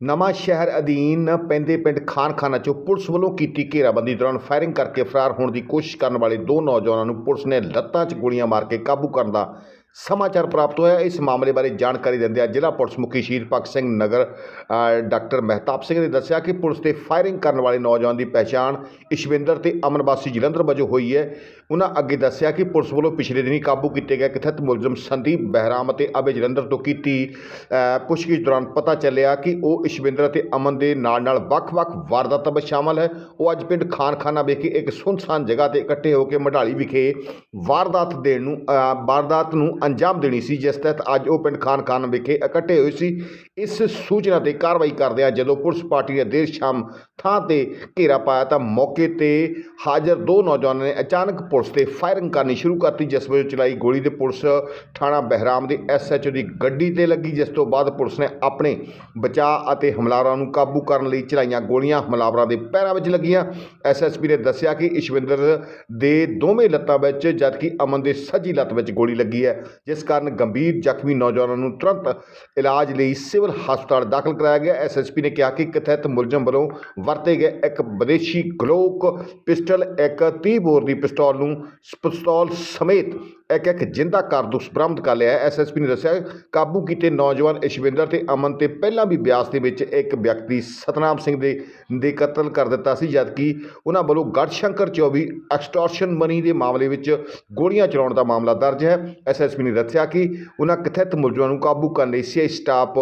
ਨਵਾਂ ਸ਼ਹਿਰ ਅਧੀਨ ਪੈਂਦੇ ਪਿੰਡ ਖਾਨਖਾਨਾ ਚੋਂ ਪੁਲਿਸ ਵੱਲੋਂ ਕੀਤੀ ਘੇਰਾਬੰਦੀ ਦੌਰਾਨ ਫਾਇਰਿੰਗ ਕਰਕੇ ਫਰਾਰ ਹੋਣ ਦੀ ਕੋਸ਼ਿਸ਼ ਕਰਨ ਵਾਲੇ ਦੋ ਨੌਜਵਾਨਾਂ ਨੂੰ ਪੁਲਿਸ ਨੇ ਲੱਤਾਂ 'ਚ ਗੋਲੀਆਂ ਮਾਰ ਕੇ ਕਾਬੂ ਕਰਨ ਦਾ ਸਮਾਚਾਰ ਪ੍ਰਾਪਤ ਹੋਇਆ। ਇਸ ਮਾਮਲੇ ਬਾਰੇ ਜਾਣਕਾਰੀ ਦਿੰਦਿਆਂ ਜ਼ਿਲ੍ਹਾ ਪੁਲਿਸ ਮੁਖੀ ਸ਼ਹੀਦ ਭਗਤ ਸਿੰਘ ਨਗਰ ਡਾਕਟਰ ਮਹਿਤਾਬ ਸਿੰਘ ਨੇ ਦੱਸਿਆ ਕਿ ਪੁਲਿਸ ਤੇ ਫਾਇਰਿੰਗ ਕਰਨ ਵਾਲੇ ਨੌਜਵਾਨ ਦੀ ਪਛਾਣ ਇਸ਼ਵਿੰਦਰ ਤੇ ਅਮਨ ਵਾਸੀ ਜਲੰਧਰ ਵਜੋਂ ਹੋਈ ਹੈ। ਉਹਨਾਂ ਅੱਗੇ ਦੱਸਿਆ ਕਿ ਪੁਲਿਸ ਵੱਲੋਂ ਪਿਛਲੇ ਦਿਨੀ ਕਾਬੂ ਕੀਤੇ ਗਏ ਕਥਿਤ ਮੁਲਜ਼ਮ ਸੰਦੀਪ ਬਹਿਰਾਮ ਅਤੇ ਅਬੇ ਜਲੰਧਰ ਤੋਂ ਕੀਤੀ ਪੁੱਛਗਿੱਛ ਦੌਰਾਨ ਪਤਾ ਚੱਲਿਆ ਕਿ ਉਹ ਇਸ਼ਵਿੰਦਰ ਅਤੇ ਅਮਨ ਦੇ ਨਾਲ ਨਾਲ ਵੱਖ-ਵੱਖ ਵਾਰਦਾਤਾਂ ਵਿੱਚ ਸ਼ਾਮਲ ਹੈ। ਉਹ ਅੱਜ ਪਿੰਡ ਖਾਨਖਾਨਾ ਵਿਖੇ ਇੱਕ ਸੁੰਨਸਾਨ ਜਗ੍ਹਾ ਤੇ ਇਕੱਠੇ ਹੋ ਕੇ ਮਢਾਲੀ ਵਿਖੇ ਵਾਰਦਾਤ ਦੇਣ ਨੂੰ ਵਾਰਦਾਤ ਨੂੰ ਅੰਜਾਮ ਦੇਣੀ ਸੀ, ਜਿਸ ਤਹਿਤ ਅੱਜ ਉਹ ਪਿੰਡ ਖਾਨ ਖਾਨ ਵਿਖੇ ਇਕੱਠੇ ਹੋਏ ਸੀ। ਇਸ ਸੂਚਨਾ ਤੇ ਕਾਰਵਾਈ ਕਰਦਿਆਂ ਜਦੋਂ ਪੁਲਿਸ ਪਾਰਟੀ ਨੇ ਦੇਰ ਸ਼ਾਮ ਥਾਂ ਤੇ ਘੇਰਾ ਪਾਇਆ ਤਾਂ ਮੌਕੇ ਤੇ ਹਾਜ਼ਰ ਦੋ ਨੌਜਵਾਨਾਂ ਨੇ ਅਚਾਨਕ ਪੁਲਿਸ ਤੇ ਫਾਇਰਿੰਗ ਕਰਨੀ ਸ਼ੁਰੂ ਕਰਤੀ, ਜਿਸ ਵਿੱਚ ਚਲਾਈ ਗੋਲੀ ਤੇ ਪੁਲਿਸ ਥਾਣਾ ਬਹਿਰਾਮ ਦੇ ਐਸਐਚਓ ਦੀ ਗੱਡੀ ਤੇ ਲੱਗੀ, ਜਿਸ ਤੋਂ ਬਾਅਦ ਪੁਲਿਸ ਨੇ ਆਪਣੇ ਬਚਾਅ ਅਤੇ ਹਮਲਾਵਰਾਂ ਨੂੰ ਕਾਬੂ ਕਰਨ ਲਈ ਚਲਾਈਆਂ ਗੋਲੀਆਂ, ਹਮਲਾਵਰਾਂ ਦੇ ਪੈਰਾਂ ਵਿੱਚ ਲੱਗੀਆਂ। ਐਸਐਸਪੀ ਨੇ ਦੱਸਿਆ ਕਿ ਇਸ਼ਵਿੰਦਰ ਦੇ ਦੋਵੇਂ ਲੱਤਾਂ ਵਿੱਚ, ਜਦਕਿ ਅਮਨ ਦੇ ਸੱਜੀ ਲੱਤ ਵਿੱਚ ਗੋਲੀ ਲੱਗੀ ਹੈ। ਜਿਸ ਕਾਰਨ ਗੰਭੀਰ ਜ਼ਖਮੀ ਨੌਜਵਾਨਾਂ ਨੂੰ ਤੁਰੰਤ ਇਲਾਜ ਲਈ ਸਿਵਲ ਹਸਪਤਾਲ ਦਾਖਲ ਕਰਾਇਆ ਗਿਆ। ਐਸਐਸਪੀ ਨੇ ਕਿਹਾ ਕਿ ਕਥਿਤ ਮੁਲਜ਼ਮ ਵੱਲੋਂ ਵਰਤੇ ਗਏ ਇੱਕ ਵਿਦੇਸ਼ੀ ਗਲੋਕ ਪਿਸਟਲ, ਇੱਕ 30 ਬੋਰ ਦੀ ਪਿਸਤੌਲ ਨੂੰ ਪਿਸਤੌਲ ਸਮੇਤ ਇੱਕ ਇੱਕ ਜਿੰਦਾ ਕਾਰਤੂਸ ਬਰਾਮਦ ਕਰ ਲਿਆ ਐਸਐਸਪੀ ਨੇ ਦੱਸਿਆ ਕਾਬੂ ਕੀਤੇ ਨੌਜਵਾਨ ਇਸ਼ਵਿੰਦਰ ਤੇ ਅਮਨ ਤੇ ਪਹਿਲਾਂ ਵੀ ਬਿਆਸ ਦੇ ਵਿੱਚ ਇੱਕ ਵਿਅਕਤੀ ਸਤਨਾਮ ਸਿੰਘ ਦੇ ਦੇ ਕਤਲ ਕਰ ਦਿੱਤਾ ਸੀ, ਜਦਕਿ ਉਹਨਾਂ ਵੱਲੋਂ ਗੜਸ਼ੰਕਰ 24 ਐਕਸਟੋਰਸ਼ਨ ਮਨੀ ਦੇ ਮਾਮਲੇ ਵਿੱਚ ਗੋਲੀਆਂ ਚਲਾਉਣ ਦਾ ਮਾਮਲਾ ਦਰਜ ਹੈ। ਐਸਐਸਪੀ ਨੇ ਦੱਸਿਆ ਕਿ ਉਹਨਾਂ ਕਥਿਤ ਮੁਲਜ਼ਮਾਂ ਨੂੰ ਕਾਬੂ ਕਰਨ ਲਈ ਸੀਆਈ ਸਟਾਫ,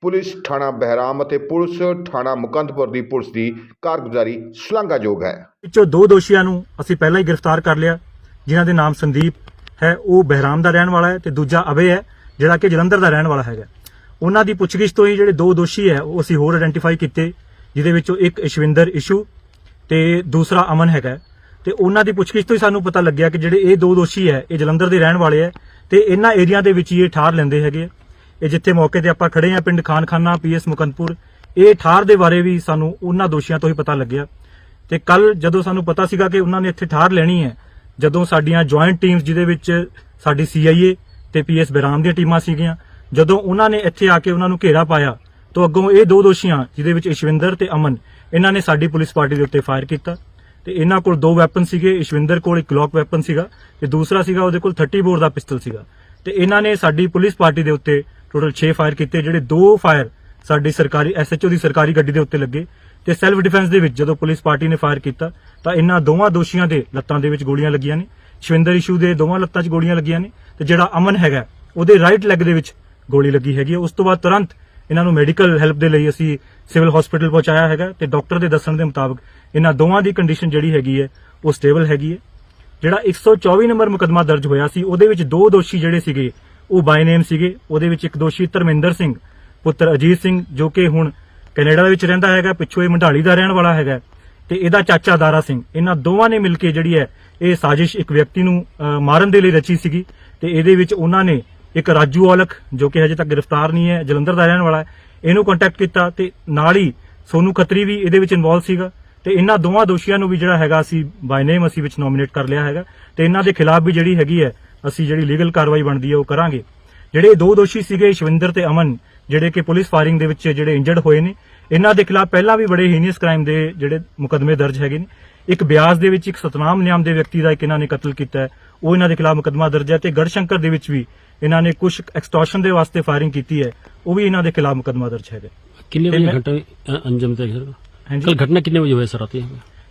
ਪੁਲਿਸ ਥਾਣਾ ਬਹਿਰਾਮ ਅਤੇ ਪੁਲਿਸ ਥਾਣਾ ਮੁਕੰਦਪੁਰ ਦੀ ਪੁਲਿਸ ਦੀ ਕਾਰਗੁਜ਼ਾਰੀ ਸ਼ਲਾਘਾਯੋਗ ਹੈ। ਵਿੱਚੋਂ ਦੋ ਦੋਸ਼ੀਆਂ ਨੂੰ ਅਸੀਂ ਪਹਿਲਾਂ ਹੀ ਗ੍ਰਿਫਤਾਰ ਕਰ ਲਿਆ, ਜਿਨ੍ਹਾਂ ਦੇ ਨਾਮ ਸੰਦੀਪ ਹੈ, ਉਹ ਬਹਿਰਾਮ ਦਾ ਰਹਿਣ ਵਾਲਾ ਹੈ ਤੇ ਦੂਜਾ ਅਭੇ ਹੈ, ਜਿਹੜਾ ਕਿ ਜਲੰਧਰ ਦਾ ਰਹਿਣ ਵਾਲਾ ਹੈਗਾ। ਉਹਨਾਂ ਦੀ ਪੁੱਛਗਿੱਛ ਤੋਂ ਹੀ ਜਿਹੜੇ ਦੋ ਦੋਸ਼ੀ ਹੈ, ਉਹ ਅਸੀਂ ਹੋਰ ਆਇਡੈਂਟੀਫਾਈ ਕੀਤੇ, ਜਿਹਦੇ ਵਿੱਚੋਂ ਇੱਕ ਇਸ਼ਵਿੰਦਰ ਇਸ਼ੂ ਤੇ ਦੂਸਰਾ ਅਮਨ ਹੈਗਾ। ਤੇ ਉਹਨਾਂ ਦੀ ਪੁੱਛਗਿੱਛ ਤੋਂ ਹੀ ਸਾਨੂੰ ਪਤਾ ਲੱਗਿਆ ਕਿ ਜਿਹੜੇ ਇਹ ਦੋ ਦੋਸ਼ੀ ਹੈ, ਇਹ ਜਲੰਧਰ ਦੇ ਰਹਿਣ ਵਾਲੇ ਹੈ ਤੇ ਇਹਨਾਂ ਏਰੀਆ ਦੇ ਵਿੱਚ ਹੀ ਇਹ ਠਾਰ ਲੈਂਦੇ ਹੈਗੇ ਆ। ਇਹ ਜਿੱਥੇ ਮੌਕੇ ਤੇ ਆਪਾਂ ਖੜੇ ਆ ਪਿੰਡ ਖਾਨਖਾਨਾ ਪੀਐਸ ਮੁਕੰਦਪੁਰ, ਇਹ ਠਾਰ ਦੇ ਬਾਰੇ ਵੀ ਸਾਨੂੰ ਉਹਨਾਂ ਦੋਸ਼ੀਆਂ ਤੋਂ ਹੀ ਪਤਾ ਲੱਗਿਆ। ਤੇ ਕੱਲ ਜਦੋਂ ਸਾਨੂੰ ਪਤਾ ਸੀਗਾ ਕਿ ਉਹਨਾਂ ਨੇ ਇੱਥੇ ਠਾਰ ਲੈਣੀ ਹੈ ਜਦੋਂ ਸਾਡੀਆਂ ਜੁਆਇੰਟ ਟੀਮਸ ਜਿਹਦੇ ਵਿੱਚ ਸਾਡੀ ਸੀਆਈਏ ਤੇ ਪੀਐਸ ਬਰਾਮ ਦੀਆਂ ਟੀਮਾਂ ਸੀਗੀਆਂ, ਜਦੋਂ ਉਹਨਾਂ ਨੇ ਇੱਥੇ ਆ ਕੇ ਉਹਨਾਂ ਨੂੰ ਘੇਰਾ ਪਾਇਆ, ਤਾਂ ਅੱਗੋਂ ਇਹ ਦੋ ਦੋਸ਼ੀਆਂ, ਜਿਹਦੇ ਵਿੱਚ ਇਸ਼ਵਿੰਦਰ ਤੇ ਅਮਨ, ਇਹਨਾਂ ਨੇ ਸਾਡੀ ਪੁਲਿਸ ਪਾਰਟੀ ਦੇ ਉੱਤੇ ਫਾਇਰ ਕੀਤਾ। ਤੇ ਇਹਨਾਂ ਕੋਲ ਦੋ ਵੈਪਨ ਸੀਗੇ, ਇਸ਼ਵਿੰਦਰ ਕੋਲ ਇੱਕ ਗਲੌਕ ਵੈਪਨ ਸੀਗਾ ਤੇ ਦੂਸਰਾ ਸੀਗਾ ਉਹਦੇ ਕੋਲ 30 ਬੋਰ ਦਾ ਪਿਸਟਲ ਸੀਗਾ। ਤੇ ਇਹਨਾਂ ਨੇ ਸਾਡੀ ਪੁਲਿਸ ਪਾਰਟੀ ਦੇ ਉੱਤੇ ਟੋਟਲ 6 ਫਾਇਰ ਕੀਤੇ, ਜਿਹੜੇ ਦੋ ਫਾਇਰ ਸਾਡੀ ਸਰਕਾਰੀ ਐਸਐਚਓ ਦੀ ਸਰਕਾਰੀ ਗੱਡੀ ਦੇ ਉੱਤੇ ਲੱਗੇ। ਤੇ ਸੈਲਫ ਡਿਫੈਂਸ ਦੇ ਵਿੱਚ ਜਦੋਂ ਪੁਲਿਸ ਪਾਰਟੀ ਨੇ ਫਾਇਰ ਕੀਤਾ, ਤਾਂ ਇਹਨਾਂ ਦੋਵਾਂ ਦੋਸ਼ੀਆਂ ਦੇ ਲੱਤਾਂ ਦੇ ਵਿੱਚ ਗੋਲੀਆਂ ਲੱਗੀਆਂ ਨੇ। ਸ਼ਵਿੰਦਰ ਇਸ਼ੂ ਦੇ ਦੋਵਾਂ ਲੱਤਾਂ 'ਚ ਗੋਲੀਆਂ ਲੱਗੀਆਂ ਨੇ ਤੇ ਜਿਹੜਾ ਅਮਨ ਹੈਗਾ, ਉਹਦੇ ਰਾਈਟ ਲੈਗ ਦੇ ਵਿੱਚ ਗੋਲੀ ਲੱਗੀ ਹੈਗੀ ਹੈ। ਉਸ ਤੋਂ ਬਾਅਦ ਤੁਰੰਤ ਇਹਨਾਂ ਨੂੰ ਮੈਡੀਕਲ ਹੈਲਪ ਦੇ ਲਈ ਅਸੀਂ ਸਿਵਲ ਹਸਪੀਟਲ ਪਹੁੰਚਾਇਆ ਹੈਗਾ ਤੇ ਡਾਕਟਰ ਦੇ ਦੱਸਣ ਦੇ ਮੁਤਾਬਕ ਇਹਨਾਂ ਦੋਵਾਂ ਦੀ ਕੰਡੀਸ਼ਨ ਜਿਹੜੀ ਹੈਗੀ ਹੈ, ਉਹ ਸਟੇਬਲ ਹੈਗੀ ਹੈ। ਜਿਹੜਾ 124 ਨੰਬਰ ਮੁਕਦਮਾ ਦਰਜ ਹੋਇਆ ਸੀ, ਉਹਦੇ ਵਿੱਚ ਦੋ ਦੋਸ਼ੀ ਜਿਹੜੇ ਸੀਗੇ, ਉਹ ਬਾਈ ਨੇਮ ਸੀਗੇ। ਉਹਦੇ ਵਿੱਚ ਇੱਕ ਦੋਸ਼ੀ ਧਰਮਿੰਦਰ ਸਿੰਘ, ਪੁੱਤਰ ਅਜੀਤ ਸਿੰਘ, ਜੋ ਕਿ ਹੁਣ ਕੈਨੇਡਾ ਦੇ ਵਿੱਚ ਰਹਿੰਦਾ ਹੈਗਾ, ਪਿੱਛੋਂ ਇਹ ਮੰਡਾਲੀ ਦਾ ਰਹਿਣ ਵਾਲਾ ਹੈਗਾ। ਤੇ ਇਹਦਾ ਚਾਚਾ ਦਾਰਾ ਸਿੰਘ, ਇਹਨਾਂ ਦੋਵਾਂ ਨੇ ਮਿਲ ਕੇ ਜਿਹੜੀ ਹੈ, ਇਹ ਸਾਜ਼ਿਸ਼ ਇੱਕ ਵਿਅਕਤੀ ਨੂੰ ਮਾਰਨ ਦੇ ਲਈ ਰਚੀ ਸੀਗੀ। ਤੇ ਇਹਦੇ ਵਿੱਚ ਉਹਨਾਂ ਨੇ ਇੱਕ ਰਾਜੂ ਔਲਖ, ਜੋ ਕਿ ਹਜੇ ਤੱਕ ਗ੍ਰਿਫਤਾਰ ਨਹੀਂ ਹੈ, ਜਲੰਧਰ ਦਾ ਰਹਿਣ ਵਾਲਾ ਹੈ, ਇਹਨੂੰ ਕੰਟੈਕਟ ਕੀਤਾ ਤੇ ਨਾਲ ਹੀ ਸੋਨੂ ਖੱਤਰੀ ਵੀ ਇਹਦੇ ਵਿੱਚ ਇਨਵੋਲਵ ਸੀਗਾ। ਤੇ ਇਹਨਾਂ ਦੋਵਾਂ ਦੋਸ਼ੀਆਂ ਨੂੰ ਵੀ ਜਿਹੜਾ ਹੈਗਾ, ਅਸੀਂ ਬਾਈ ਨੇਮ ਅਸੀਂ ਵਿੱਚ ਨੋਮੀਨੇਟ ਕਰ ਲਿਆ ਹੈਗਾ। ਤੇ ਇਹਨਾਂ ਦੇ ਖਿਲਾਫ ਵੀ ਜਿਹੜੀ ਹੈਗੀ ਹੈ, ਅਸੀਂ ਜਿਹੜੀ ਲੀਗਲ ਕਾਰਵਾਈ ਬਣਦੀ ਹੈ, ਉਹ ਕਰਾਂਗੇ। ਜਿਹੜੇ ਦੋ ਦੋਸ਼ੀ ਸੀਗੇ ਸ਼ਵਿੰਦਰ ਤੇ ਅਮਨ ਜਿਹੜੇ ਕਿ ਪੁਲਿਸ ਫਾਇਰਿੰਗ ਦੇ ਵਿੱਚ ਜਿਹੜੇ ਇੰਜਰਡ ਹੋਏ ਨੇ ਇਹਨਾਂ ਦੇ ਖਿਲਾਫ ਪਹਿਲਾਂ ਵੀ ਬੜੇ ਹੀਨੀਅਸ ਕ੍ਰਾਈਮ ਦੇ ਜਿਹੜੇ ਮੁਕਦਮੇ ਦਰਜ ਹੈਗੇ ਨੇ। ਇੱਕ ਬਿਆਸ ਦੇ ਵਿੱਚ ਇੱਕ ਸਤਨਾਮ ਨਾਮ ਦੇ ਵਿਅਕਤੀ ਦਾ ਇੱਕ ਇਹਨਾਂ ਨੇ ਕਤਲ ਕੀਤਾ ਉਹ ਇਹਨਾਂ ਦੇ ਖਿਲਾਫ ਮੁਕਦਮਾ ਦਰਜ ਹੈ ਤੇ ਗੜਸ਼ੰਕਰ ਦੇ ਵਿੱਚ ਵੀ ਇਹਨਾਂ ਨੇ ਕੁਝ ਐਕਸਟੋਰਸ਼ਨ ਦੇ ਵਾਸਤੇ ਫਾਇਰਿੰਗ ਕੀਤੀ ਹੈ। ਉਹ ਵੀ ਇਹਨਾਂ ਦੇ ਖਿਲਾਫ ਮੁਕਦਮਾ ਦਰਜ ਹੈਗਾ ਕਿੰਨੇ ਵਜੇ ਘਟਨਾ ਅੰਜਮ ਤੇ ਸਰ? ਕੱਲ ਘਟਨਾ ਕਿੰਨੇ ਵਜੇ ਹੋਈ ਸਰ ਆਤੀ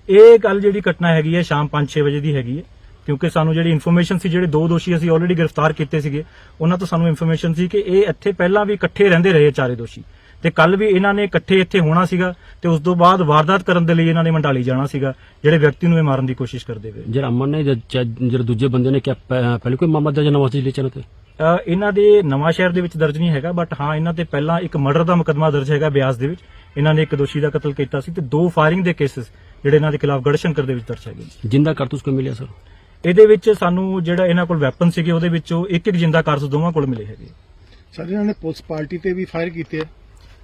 ਇਹ ਗੱਲ ਜਿਹੜੀ ਘਟਨਾ ਹੈਗੀ ਹੈ ਸ਼ਾਮ 5-6 ਵਜੇ ਦੀ ਹੈਗੀ ਹੈ। ਕਿਉਂਕਿ ਸਾਨੂੰ ਜਿਹੜੀ ਇਨਫੋਰਮੇਸ਼ਨ ਸੀ ਜਿਹੜੇ ਦੋ ਦੋਸ਼ੀ ਅਸੀਂ ਆਲਰੇਡੀ ਗ੍ਰਿਫਤਾਰ ਕੀਤੇ ਸੀਗੇ ਉਹਨਾਂ ਤੋਂ ਸਾਨੂੰ ਇਨਫੋਰਮੇਸ਼ਨ ਸੀ ਕਿ ਇਹ ਇੱਥੇ ਪਹਿਲਾਂ ਵੀ ਇਕੱਠੇ ਰਹਿੰਦੇ ਰਹੇ ਚਾਰੇ ਦੋਸ਼ੀ। ਤੇ ਕੱਲ ਵੀ ਇਹਨਾਂ ਨੇ ਇਕੱਠੇ ਇੱਥੇ ਹੋਣਾ ਸੀਗਾ ਤੇ ਉਸ ਤੋਂ ਬਾਅਦ ਵਾਰਦਾਤ ਕਰਨ ਦੇ ਲਈ ਇਹਨਾਂ ਨੇ ਮੰਡਾਲੀ ਜਾਣਾ ਸੀਗਾ ਜਿਹੜੇ ਵਿਅਕਤੀ ਨੂੰ ਇਹ ਮਾਰਨ ਦੀ ਕੋਸ਼ਿਸ਼ ਕਰਦੇ ਹੋਏ ਜਿਹੜਾ ਅਮਨ ਨੇ ਜਿਹੜਾ ਦੂਜੇ ਬੰਦੇ ਨੇ ਕਿ ਪਹਿਲੇ ਕੋਈ ਮਾਮਲਾ ਦਰਜ ਨਵਾਂ ਜ਼ਿਲ੍ਹੇ ਚ ਤੇ? ਇਹਨਾਂ ਦੇ ਨਵਾਂ ਸ਼ਹਿਰ ਦੇ ਵਿੱਚ ਦਰਜ ਨਹੀਂ ਹੈਗਾ ਬਟ ਹਾਂ ਇਹਨਾਂ ਤੇ ਪਹਿਲਾਂ ਇੱਕ ਮਰਡਰ ਦਾ ਮੁਕਦਮਾ ਦਰਜ ਹੈਗਾ ਬਿਆਸ ਦੇ ਵਿੱਚ। ਇਹਨਾਂ ਨੇ ਇੱਕ ਦੋਸ਼ੀ ਦਾ ਕਤਲ ਕੀਤਾ ਸੀ ਤੇ ਦੋ ਫਾਇਰਿੰਗ ਦੇ ਕੇਸਸ ਜਿਹੜੇ ਇਹਨਾਂ ਦੇ ਖਿਲਾਫ ਗੜਸ਼ੰਕਰ ਦੇ ਵਿੱਚ ਦਰਜ ਹੈਗੇ ਜਿੰਦਾ ਕਰਤੂਸ ਕੋ ਮਿਲਿਆ ਸਰ? ਇਹਦੇ ਵਿੱਚ ਸਾਨੂੰ ਜਿਹੜਾ ਇਹਨਾਂ ਕੋਲ ਵੈਪਨ ਸੀਗੇ ਉਹਦੇ ਵਿੱਚੋਂ ਇੱਕ ਇੱਕ ਜਿੰਦਾ ਕਾਰਤੂਸ ਦੋਵਾਂ ਕੋਲ ਮਿਲੇ ਹੈਗੇ। ਸਰ ਇਹਨਾਂ ਨੇ ਪੁਲਿਸ ਪਾਰਟੀ ਤੇ ਵੀ ਫਾਇਰ ਕੀਤੇ ਆ?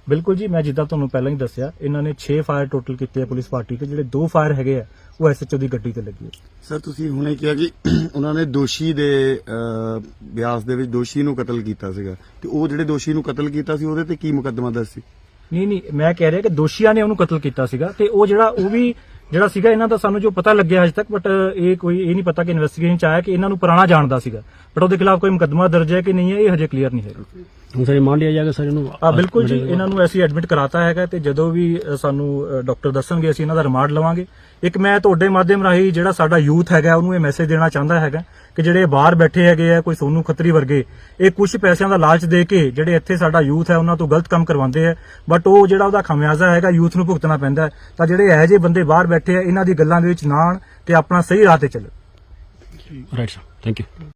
ਬਿਲਕੁਲ ਜੀ ਮੈਂ ਜਿੱਦਾਂ ਤੁਹਾਨੂੰ ਪਹਿਲਾਂ ਹੀ ਦੱਸਿਆ ਇਹਨਾਂ ਨੇ 6 ਫਾਇਰ ਟੋਟਲ ਕੀਤੇ ਆ ਪੁਲਿਸ ਪਾਰਟੀ ਤੇ ਜਿਹੜੇ ਦੋ ਫਾਇਰ ਹੈਗੇ ਆ ਉਹ ਐਸਐਚਓ ਦੀ ਗੱਡੀ ਤੇ ਲੱਗੇ ਸਰ ਤੁਸੀਂ ਹੁਣੇ ਕਿਹਾ ਕਿ ਉਹਨਾਂ ਨੇ ਦੋਸ਼ੀ ਦੇ ਬਿਆਸ ਦੇ ਵਿੱਚ ਦੋਸ਼ੀ ਨੂੰ ਕਤਲ ਕੀਤਾ ਸੀਗਾ। ਤੇ ਉਹ ਜਿਹੜੇ ਦੋਸ਼ੀ ਨੂੰ ਕਤਲ ਕੀਤਾ ਸੀ ਉਹਦੇ ਤੇ ਕੀ ਮੁਕੱਦਮਾ ਦਰਜ ਸੀ? ਨਹੀਂ ਨਹੀਂ ਮੈਂ ਕਹਿ ਰਿਹਾ ਕਿ ਦੋਸ਼ੀਆਂ ਨੇ ਉਹਨੂੰ ਕਤਲ ਕੀਤਾ ਸੀਗਾ ਤੇ ਉਹ ਜਿਹੜਾ ਉਹ ਵੀ ਜਿਹੜਾ ਸੀਗਾ ਇਹਨਾਂ ਦਾ ਸਾਨੂੰ ਜੋ ਪਤਾ ਲੱਗਿਆ ਹਜੇ ਤੱਕ ਬਟ ਇਹ ਕੋਈ, ਇਹ ਨਹੀਂ ਪਤਾ ਕਿ ਇਨਵੈਸਟੀਗੇਸ਼ਨ ਚ ਆਇਆ ਕਿ ਇਹਨਾਂ ਨੂੰ ਪੁਰਾਣਾ ਜਾਣਦਾ ਸੀਗਾ। ਬਟ ਉਹਦੇ ਖਿਲਾਫ ਕੋਈ ਮੁਕੱਦਮਾ ਦਰਜ ਹੈ ਕਿ ਨਹੀਂ ਹੈ, ਇਹ ਹਜੇ ਕਲੀਅਰ ਨਹੀਂ ਹੈ ਹੁਣ ਸਰ ਮੰਨ ਲਿਆ ਜਾਏਗਾ ਸਰ ਇਹਨੂੰ ਆ ਬਿਲਕੁਲ ਜੀ ਇਹਨਾਂ ਨੂੰ ਅਸੀਂ ਐਡਮਿਟ ਕਰਾਤਾ ਹੈਗਾ ਤੇ ਜਦੋਂ ਵੀ ਅ, ਸਾਨੂੰ ਡਾਕਟਰ ਦੱਸਣਗੇ ਅਸੀਂ ਇਹਨਾਂ ਦਾ ਰਿਮਾਂਡ ਲਵਾਂਗੇ। ਇੱਕ ਮੈਂ ਤੁਹਾਡੇ ਮਾਧਿਅਮ ਰਾਹੀਂ ਜਿਹੜਾ ਸਾਡਾ ਯੂਥ ਹੈਗਾ ਉਹਨੂੰ ਇਹ ਮੈਸੇਜ ਦੇਣਾ ਚਾਹੁੰਦਾ ਹੈਗਾ ਕਿ ਜਿਹੜੇ ਬਾਹਰ ਬੈਠੇ ਹੈਗੇ ਆ ਕੋਈ ਸੋਨੂ ਖੱਤਰੀ ਵਰਗੇ ਇਹ ਕੁਝ ਪੈਸਿਆਂ ਦਾ ਲਾਲਚ ਦੇ ਕੇ ਜਿਹੜੇ ਇੱਥੇ ਸਾਡਾ ਯੂਥ ਹੈ ਉਹਨਾਂ ਤੋਂ ਗਲਤ ਕੰਮ ਕਰਵਾਉਂਦੇ ਆ। ਬਟ ਉਹ ਜਿਹੜਾ ਉਹਦਾ ਖਮਿਆਜ਼ਾ ਹੈਗਾ ਯੂਥ ਨੂੰ ਭੁਗਤਣਾ ਪੈਂਦਾ ਹੈ। ਤਾਂ ਜਿਹੜੇ ਇਹੋ ਜਿਹੇ ਬੰਦੇ ਬਾਹਰ ਬੈਠੇ ਆ ਇਹਨਾਂ ਦੀ ਗੱਲਾਂ ਦੇ ਵਿੱਚ ਨਾ ਆਉਣ ਤੇ ਆਪਣਾ ਸਹੀ ਰਾਹ ਤੇ ਚੱਲਣ ਰਾਈਟ ਸਰ ਥੈਂਕ ਯੂ